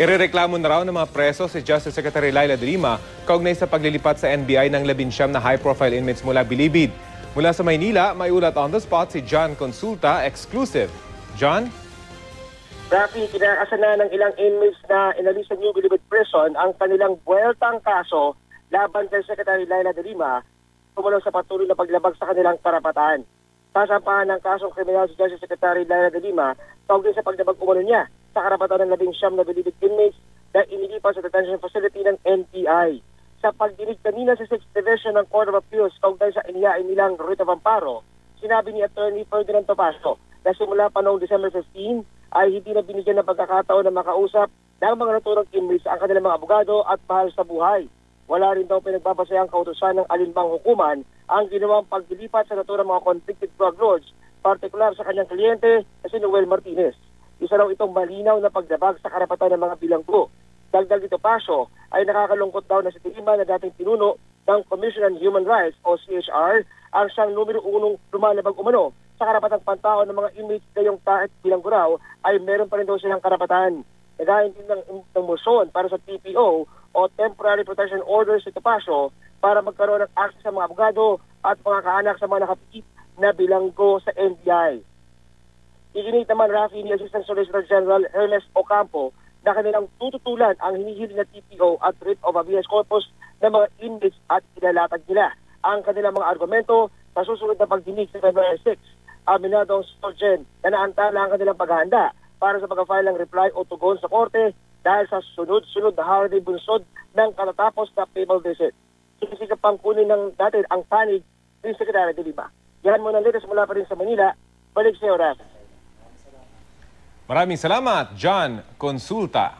Irereklamo na raw ng mga preso si Justice Secretary Laila de Lima kaugnay sa paglilipat sa NBI ng labinsyam na high-profile inmates mula Bilibid. Mula sa Maynila, may ulat on the spot si John Consulta, exclusive. John? Rafi, kinakasan na ng ilang inmates na inalis sa New Bilibid Prison ang kanilang buweltang kaso laban kay Secretary Laila de Lima kumulong sa patuloy na paglabag sa kanilang karapatan. Sasampahan ng kasong kriminal si Justice Secretary Laila de Lima kaugnay sa paglabag umano niya sa karapatan ng labing siyam na Bilibid inmates na inilipas sa detention facility ng NPI. Sa pagdinig kanina sa 6th Division ng Court of Appeals kaugnay sa inihain nilang writ of sinabi ni Attorney Ferdinand Topacio na simula pa noong December 15 ay hindi na binigyan ng pagkakataon na makausap ng mga naturang inmates ang kanilang mga abogado at mahal sa buhay. Wala rin daw pinagbabasayang kautusan ng alinbang hukuman ang ginawang paglilipat sa naturang mga convicted drug lords, partikular sa kanyang kliyente na si Noel Martinez. Isa raw itong malinaw na pagdabag sa karapatan ng mga bilanggo. Dagdag ito paso ay nakakalungkot daw na si Tilima na dating pinuno ng Commission on Human Rights o CHR ang siyang numero unong lumalabag umano sa karapatang pantao ng mga inmates ngayong kahit bilanggo raw ay meron pa rin daw silang karapatan. Nagahin din ng, ng motion para sa TPO o Temporary Protection Order sa Topacio para magkaroon ng access sa mga abogado at mga kaanak sa mga nakapiit na bilanggo sa NBI. Iginit naman Rafi ni Assistant Solicitor General Ernest Ocampo na kanilang tututulan ang hinihiling na TPO at writ of habeas corpus ng mga inmates at ilalatag nila ang kanilang mga argumento sa susunod na pagdinig sa February 6. Aminado ang Surgeon na naantala ang kanilang paghahanda para sa pag-file ng reply o tugon sa korte dahil sa sunod-sunod na holiday bunsod ng katatapos na papal visit. Pang kunin ng natin ang panig ni Secretary de Lima. Yan muna ang latest mula pa rin sa Manila. Balik sa Rafi. Maraming salamat, John Consulta.